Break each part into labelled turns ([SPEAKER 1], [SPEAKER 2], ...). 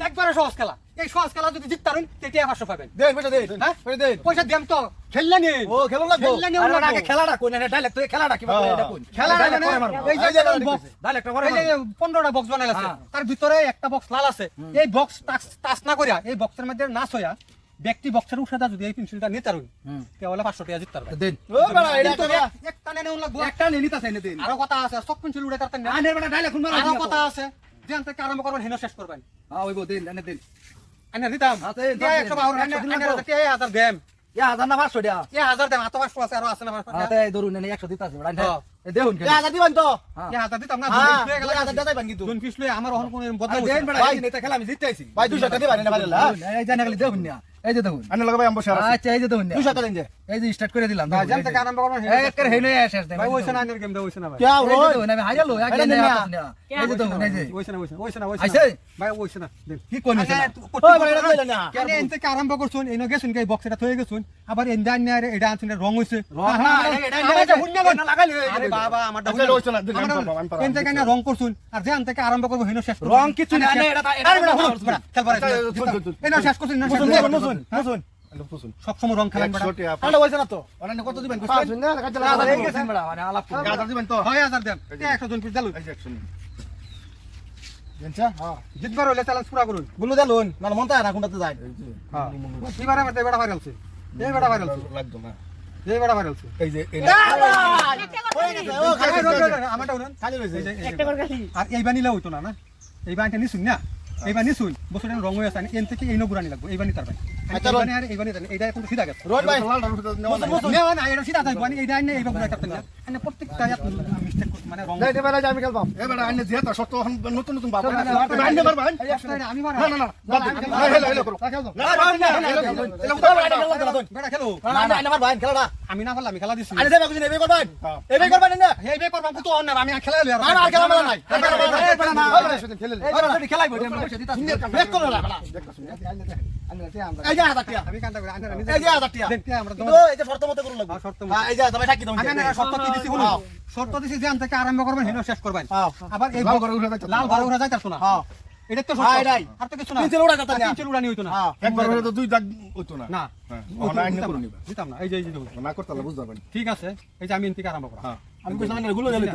[SPEAKER 1] একবারে সহজ খেলা। এই সহজ খেলা যদি জিততারেন তেটিয়া পাঁচশো পাবেন।
[SPEAKER 2] দেন পয়সা দেন
[SPEAKER 1] হ্যাঁ?
[SPEAKER 2] পয়সা দেন।
[SPEAKER 1] পয়সা দিয়াম তো। খেললে নি।
[SPEAKER 2] ও খেলো লাগবো।
[SPEAKER 1] খেললে নি
[SPEAKER 3] আরে আগে খেলাটা কোন না ডাইরেক্ট তুই খেলাটা কি
[SPEAKER 2] হ্যাঁ।
[SPEAKER 3] এটা কোন?
[SPEAKER 1] খেলা
[SPEAKER 3] Dialect
[SPEAKER 1] মানে এই যে
[SPEAKER 2] dialect
[SPEAKER 3] করে
[SPEAKER 1] এই যে পনেরোটা বক্স বানাইছে
[SPEAKER 3] হ্যাঁ।
[SPEAKER 1] তার ভিতরে একটা বক্স লাল আছে। এই বক্স টাচ না করিয়া এই বক্সের মধ্যে নাচ হইয়া ব্যক্তি বক্সের উঠাদা যদি এই পেন্সিলটা নিতে পারুন। তাহলে পাঁচশো টাকা জিততে পারবেন
[SPEAKER 3] দেন।
[SPEAKER 2] ও বেড়া এটা
[SPEAKER 1] কিন্তু
[SPEAKER 2] একটা
[SPEAKER 1] এক- একটা নেনে লাগবো।
[SPEAKER 3] একটা নিয়ে নিতে চাই না দেন।
[SPEAKER 1] আরও কথা আছে চক পেন্সিল উড়ে তার
[SPEAKER 3] আনের বেটা ডাইরেক্ট কোন মারা
[SPEAKER 1] আরও কথা আছে। যেন থেকে আরম্ভ করবেন হেন শেষ করবেন।
[SPEAKER 3] হ্যাঁ ওইবো দেন এনে দেন।
[SPEAKER 1] আইনা দিতাম।
[SPEAKER 3] হ্যাঁ,
[SPEAKER 1] একশো বাউন্ন, হাজার, দেম
[SPEAKER 3] ইয়া হাজার না পাঁচশো দিয়া।
[SPEAKER 1] টিয়া হাজার দেম হাতে পাঁচশো আছে আরও আছে না পাঁচশো
[SPEAKER 3] হ্যাঁ
[SPEAKER 1] টাকা?
[SPEAKER 3] তাই ধরুন এনে একশো দিতে আছে
[SPEAKER 1] হ্যাঁ।
[SPEAKER 3] দেখুন
[SPEAKER 2] তো?
[SPEAKER 1] হাজার দিতাম না
[SPEAKER 2] হাজার দিবেন কিন্তু।
[SPEAKER 1] পিস আমার কোনো
[SPEAKER 3] দেন। নেতা খেলা আমি জিততে আইছি।
[SPEAKER 2] ভাই 200 টাকা দিবেন না বাইরে
[SPEAKER 3] এই জানা গেলে দেখুন না। এই যে দেখুন।
[SPEAKER 2] আনে
[SPEAKER 3] আচ্ছা এই যে দেখুন না।
[SPEAKER 2] 200 টাকা দেন যে
[SPEAKER 3] এই যে স্টার্ট করে দিলাম
[SPEAKER 1] ভাই,
[SPEAKER 3] এই
[SPEAKER 1] শেষ
[SPEAKER 3] একের হেনে শেষ দেন
[SPEAKER 1] ভাই ওইছে না আইনের গেমটা ওইছে না ভাই
[SPEAKER 3] আমি এক
[SPEAKER 2] আরে না।
[SPEAKER 3] এই যে এই যে
[SPEAKER 1] ওইছে না ওইছে না, ওইছে না ওইছে? না ভাই ওইছে না দেন
[SPEAKER 3] কি কোন হইছে না?
[SPEAKER 2] ওই ভাই এটা কইলেন না।
[SPEAKER 1] কেন এন থেকে আরম্ভ করছুন? এনে গেছুন কি? বক্স এটা থয়ে গেছুন। আবার না এটা আনছুন রং হইছে।
[SPEAKER 3] রং না, এটা- এটা-
[SPEAKER 1] হুন্না
[SPEAKER 3] এটা লাগাইলে
[SPEAKER 1] আরে বাবা আমারটা
[SPEAKER 2] আচ্ছা, এটা না, দিন, আমি পারব, আমি পারব।
[SPEAKER 1] এন থেকে না রং করছুন? আর যে আন থেকে আরম্ভ করব হেন শেষ করব।
[SPEAKER 3] রং কিছু না, এটা- এটা-
[SPEAKER 2] আচ্ছা, শুন, শুন, শুন।
[SPEAKER 1] শেষ করছুন এনা শেষ
[SPEAKER 2] মুসুন
[SPEAKER 1] করছুন।
[SPEAKER 2] মুসুন মুসুন মুসুন
[SPEAKER 1] সব সময় রং খেলেন বেটা।
[SPEAKER 2] 100 টাকা
[SPEAKER 3] আরে হইছে না তো? অনেক কত দিবেন? এই মানে আলাপ করুন।
[SPEAKER 2] হাজার দিবেন তো?
[SPEAKER 1] হয় হাজার দেন। একশো জন পিস দিলুন
[SPEAKER 2] এই যে 100 হ্যাঁ।
[SPEAKER 1] জিতবার হইলে চ্যালেঞ্জ পুরা করুন।
[SPEAKER 2] গুলো দিলুন না মন তাই না কোনটাতে যায়।
[SPEAKER 1] হ্যাঁ। এবারে আমার বেটা ভাইরালছে এই বেটা ভাইরালছে
[SPEAKER 2] লাগতো না।
[SPEAKER 1] এই বেটা ভাইরালছে
[SPEAKER 2] এই যে এই হয়ে গেছে ও
[SPEAKER 1] আরে,
[SPEAKER 2] খালি।
[SPEAKER 1] রং, রং, রং, আমারটা উনুন
[SPEAKER 2] খালি রইছে
[SPEAKER 1] এই যে- এই যে- আর এইবার নিলে হইতো না না? এইবার এটা নিছুন না? এইবার নিছুন বছরটা রং হয়ে আছে এন থেকে এই নগুরানি লাগবে
[SPEAKER 2] আচ্ছা,
[SPEAKER 1] সিধা গেছে।
[SPEAKER 2] রোড ভাই।
[SPEAKER 1] মানে প্রত্যেকটা মানে
[SPEAKER 2] আমি খেলবাম নতুন নতুন বাপ
[SPEAKER 1] আমি
[SPEAKER 2] না না না বাদ দে না হেলো হেলো করো না না না হেলো করো আইনে খেলবা না
[SPEAKER 1] বেটা খেলো
[SPEAKER 2] না না আইনে পারবা খেলাটা
[SPEAKER 1] আমি পারলাম খেলা অন্য আমি খেলা লই
[SPEAKER 2] শর্ত। হ্যাঁ
[SPEAKER 1] দিছি
[SPEAKER 2] হ্যাঁ।
[SPEAKER 1] যে থেকে আরম্ভ করবেন হেন শেষ করবেন
[SPEAKER 2] হ্যাঁ।
[SPEAKER 1] আবার এই
[SPEAKER 2] লাল ঘরে উঠে যাইতো না।
[SPEAKER 1] লাল ঘরে উঠে যাইতাছ না
[SPEAKER 2] হ্যাঁ
[SPEAKER 1] এটা তো
[SPEAKER 2] হ্যাঁ,
[SPEAKER 1] শর্ত। আর তো কিছু না
[SPEAKER 2] উড়া যেত না।
[SPEAKER 1] তিনচেল উড়ানি হইতো না
[SPEAKER 2] হ্যাঁ একবার হলে তো দুই দাগ হইতো না
[SPEAKER 1] না
[SPEAKER 2] হ্যাঁ
[SPEAKER 1] হইতো,
[SPEAKER 2] না আইনে
[SPEAKER 1] দিতাম
[SPEAKER 2] করে নিবা
[SPEAKER 1] দিতাম না এই যে এই যে
[SPEAKER 2] না করতে হলে বুঝতে পারবেন
[SPEAKER 1] ঠিক আছে এই যে আমি থেকে আরম্ভ করা
[SPEAKER 2] হ্যাঁ আমি কইছিলাম না গুলো দিলে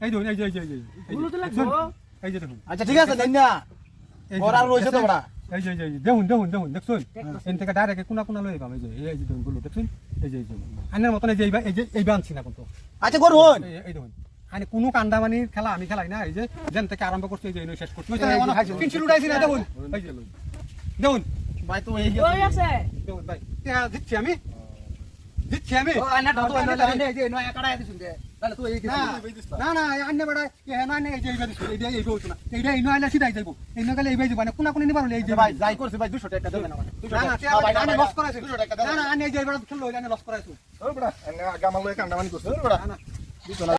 [SPEAKER 1] এই দেখুন এই যে এই যে এই যে এই যে, দেখুন, এই যে দেখুন
[SPEAKER 2] আচ্ছা ঠিক আছে দেন না রয়েছে তো?
[SPEAKER 1] এই যে এই যে দেখুন দেখুন দেখুন দেখছুন এন থেকে ডাইরেক্ট কোনা কোনা লই এই যে এই যে দেখুনগুলো দেখছুন এই যে এই যে আইনের মতন এই যে এই যে এই বানছি না কিন্তু
[SPEAKER 2] আচ্ছা করুন
[SPEAKER 1] এই- এই দেখুন। মানে কোনো কান্দামানির খেলা আমি খেলাই না। এই যে যেন থেকে আরম্ভ করছি এই যে শেষ করছি। পেন্সিল উঠাইছি না দেখুন। দেখুন।
[SPEAKER 2] ভাই তো এই
[SPEAKER 1] দেখুন ভাই। টিয়া দিচ্ছি আমি। দিচ্ছি আমি।
[SPEAKER 3] এই এই
[SPEAKER 1] না না না এই আন্নে বেড়া এ না না এই যে এইবা এইটা এইবা হইতো না এইটা এই নয় সিধাই যাইবো এই নয় গেলে এইবাই যাব মানে কোনা কোনা নিবার এই যে
[SPEAKER 2] ভাই যাই করছে ভাই 200 টাকা দেবেন
[SPEAKER 1] না না লস করাইছে না না আনে যে এইবার খেললো লস করাইছো
[SPEAKER 2] লয়ে কান্ডামানি করছে